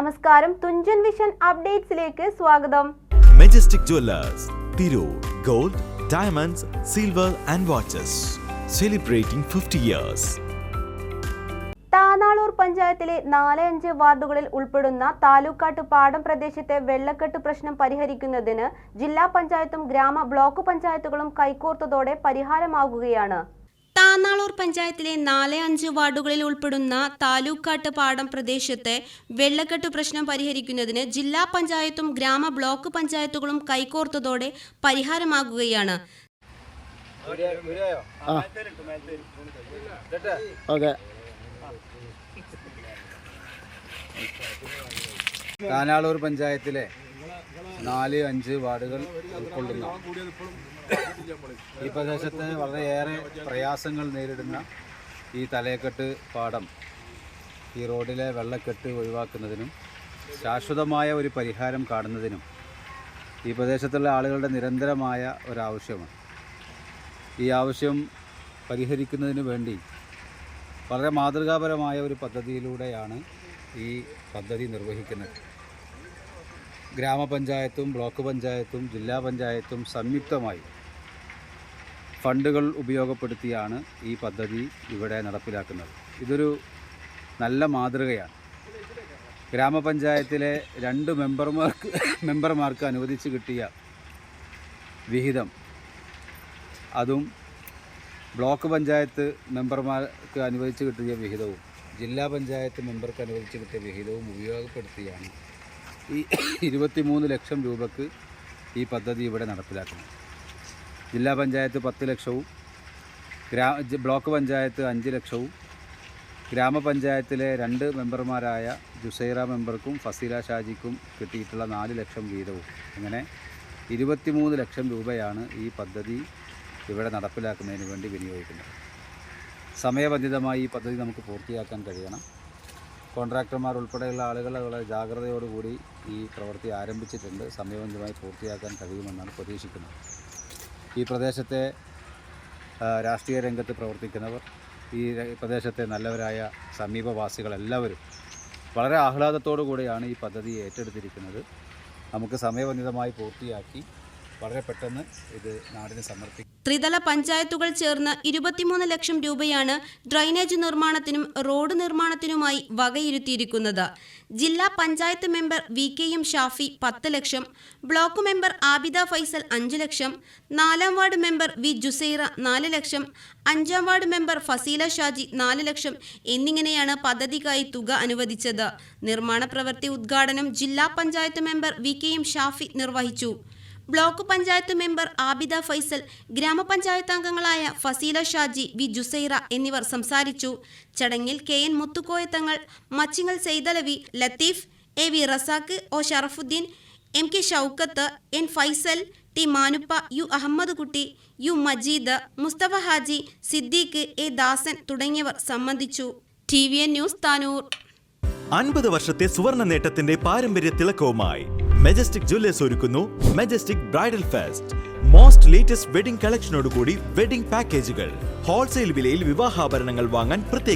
നമസ്കാരം. തുഞ്ചൻ വിഷൻ അപ്ഡേറ്റ്സിലേക്ക് സ്വാഗതം. Majestic Jewellers Tirur gold diamonds silver and watches celebrating fifty years Tanalur പഞ്ചായത്തിലെ നാല് അഞ്ച് വാർഡുകളിൽ ഉൾപ്പെടുന്ന താലൂക്കാട്ട് പാടം പ്രദേശത്തെ വെള്ളക്കെട്ട് പ്രശ്നം പരിഹരിക്കുന്നതിന് ജില്ലാ പഞ്ചായത്തും ഗ്രാമ ബ്ലോക്ക് പഞ്ചായത്തുകളും കൈകോർത്തതോടെ പരിഹാരമാകുകയാണ് താനാളൂർ പഞ്ചായത്തിലെ നാല് അഞ്ച് വാർഡുകളിൽ ഉൾപ്പെടുന്ന താലൂക്കാട്ട് പാടം പ്രദേശത്തെ വെള്ളക്കെട്ട് പ്രശ്നം പരിഹരിക്കുന്നതിന് ജില്ലാ പഞ്ചായത്തും ഗ്രാമ ബ്ലോക്ക് പഞ്ചായത്തുകളും കൈകോർത്തതോടെ പരിഹാരമാകുകയാണ്. താനാളൂർ പഞ്ചായത്തിലെ നാല് അഞ്ച് വാർഡുകൾ ഉൾക്കൊള്ളുന്ന. ഈ പ്രദേശത്ത് വളരെയേറെ പ്രയാസങ്ങൾ നേരിടുന്ന ഈ തലയക്കെട്ട് പാടം ഈ റോഡിലെ വെള്ളക്കെട്ട് ഒഴിവാക്കുന്നതിനും ശാശ്വതമായ ഒരു പരിഹാരം കാണുന്നതിനും ഈ പ്രദേശത്തുള്ള ആളുകളുടെ നിരന്തരമായ ഒരാവശ്യമാണ്. ഈ ആവശ്യം പരിഹരിക്കുന്നതിന് വേണ്ടി വളരെ മാതൃകാപരമായ ഒരു പദ്ധതിയിലൂടെയാണ് ഈ പദ്ധതി നിർവഹിക്കുന്നത്. ഗ്രാമപഞ്ചായത്തും ബ്ലോക്ക് പഞ്ചായത്തും ജില്ലാ പഞ്ചായത്തും സംയുക്തമായി ഫണ്ടുകൾ ഉപയോഗപ്പെടുത്തിയാണ് ഈ പദ്ധതി ഇവിടെ നടപ്പിലാക്കുന്നത്. ഇതൊരു നല്ല മാതൃകയാണ്. ഗ്രാമപഞ്ചായത്തിലെ രണ്ട് മെമ്പർമാർക്ക് മെമ്പർമാർക്ക് അനുവദിച്ച് കിട്ടിയ വിഹിതം. അതും ബ്ലോക്ക് പഞ്ചായത്ത് മെമ്പർമാർക്ക് അനുവദിച്ച് കിട്ടിയ വിഹിതവും ജില്ലാ പഞ്ചായത്ത് മെമ്പർക്ക് അനുവദിച്ച് കിട്ടിയ വിഹിതവും ഉപയോഗപ്പെടുത്തിയാണ് ഈ ഇരുപത്തിമൂന്ന് ലക്ഷം രൂപക്ക് ഈ പദ്ധതി ഇവിടെ നടപ്പിലാക്കുന്നു. ജില്ലാ പഞ്ചായത്ത് പത്ത് ലക്ഷവും ഗ്രാ ബ്ലോക്ക് പഞ്ചായത്ത് അഞ്ച് ലക്ഷവും ഗ്രാമപഞ്ചായത്തിലെ രണ്ട് മെമ്പർമാരായ ജുസൈറ മെമ്പർക്കും ഫസീല ഷാജിക്കും കിട്ടിയിട്ടുള്ള നാല് ലക്ഷം വീതവും. അങ്ങനെ ഇരുപത്തിമൂന്ന് ലക്ഷം രൂപയാണ് ഈ പദ്ധതി ഇവിടെ നടപ്പിലാക്കുന്നതിന് വേണ്ടി വിനിയോഗിക്കുന്നത്. സമയബന്ധിതമായി ഈ പദ്ധതി നമുക്ക് പൂർത്തിയാക്കാൻ കഴിയണം. കോൺട്രാക്ടർമാർ ഉൾപ്പെടെയുള്ള ആളുകൾ വളരെ ജാഗ്രതയോടുകൂടി ഈ പ്രവൃത്തി ആരംഭിച്ചിട്ടുണ്ട്. സമയബന്ധമായി പൂർത്തിയാക്കാൻ കഴിയുമെന്നാണ് പ്രതീക്ഷിക്കുന്നത്. ഈ പ്രദേശത്തെ രാഷ്ട്രീയ രംഗത്ത് പ്രവർത്തിക്കുന്നവർ ഈ പ്രദേശത്തെ നല്ലവരായ സമീപവാസികളെല്ലാവരും വളരെ ആഹ്ലാദത്തോടു കൂടിയാണ് ഈ പദ്ധതി ഏറ്റെടുത്തിരിക്കുന്നത്. നമുക്ക് സമയബന്ധിതമായി പൂർത്തിയാക്കി വളരെ പെട്ടെന്ന് ഇത് നാടിന് സമർപ്പിക്കും. ത്രിതല പഞ്ചായത്തുകൾ ചേർന്ന് ഇരുപത്തിമൂന്ന് ലക്ഷം രൂപയാണ് ഡ്രൈനേജ് നിർമ്മാണത്തിനും റോഡ് നിർമ്മാണത്തിനുമായി വകയിരുത്തിയിരിക്കുന്നത്. ജില്ലാ panchayat member V K M Shafi പത്ത് ലക്ഷം ബ്ലോക്ക് മെമ്പർ ആബിദ ഫൈസൽ അഞ്ച് ലക്ഷം നാലാം വാർഡ് മെമ്പർ വി ജുസൈറ നാല് ലക്ഷം അഞ്ചാം വാർഡ് മെമ്പർ ഫസീല ഷാജി നാല് ലക്ഷം എന്നിങ്ങനെയാണ് പദ്ധതിക്കായി തുക അനുവദിച്ചത്. നിർമ്മാണ പ്രവൃത്തി ഉദ്ഘാടനം ജില്ലാ panchayat member V K M Shafi നിർവഹിച്ചു. ബ്ലോക്ക് പഞ്ചായത്ത് മെമ്പർ ആബിദ ഫൈസൽ ഗ്രാമപഞ്ചായത്ത് അംഗങ്ങളായ ഫസീല ഷാജി വി ജുസൈറ എന്നിവർ സംസാരിച്ചു. ചടങ്ങിൽ K N Muthukoyathangal Machingal Saithalavi Latheef A V Razak O Sharafuddin M K Shoukath N Faisal T Manuppa U Ahammed Kutty U Majeed Musthafa Haji Siddique A Dasan തുടങ്ങിയവർ സംബന്ധിച്ചു. T V N news Tanur. അൻപത് വർഷത്തെ സുവർണ നേട്ടത്തിന്റെ പാരമ്പര്യ തിളക്കവുമായി majestic jewellers ഒരുക്കുന്നു Majestic bridal fest most latest wedding കളക്ഷനോടുകൂടി wedding പാക്കേജുകൾ ഹോൾസെയിൽ വിലയിൽ വിവാഹാഭരണങ്ങൾ വാങ്ങാൻ പ്രത്യേക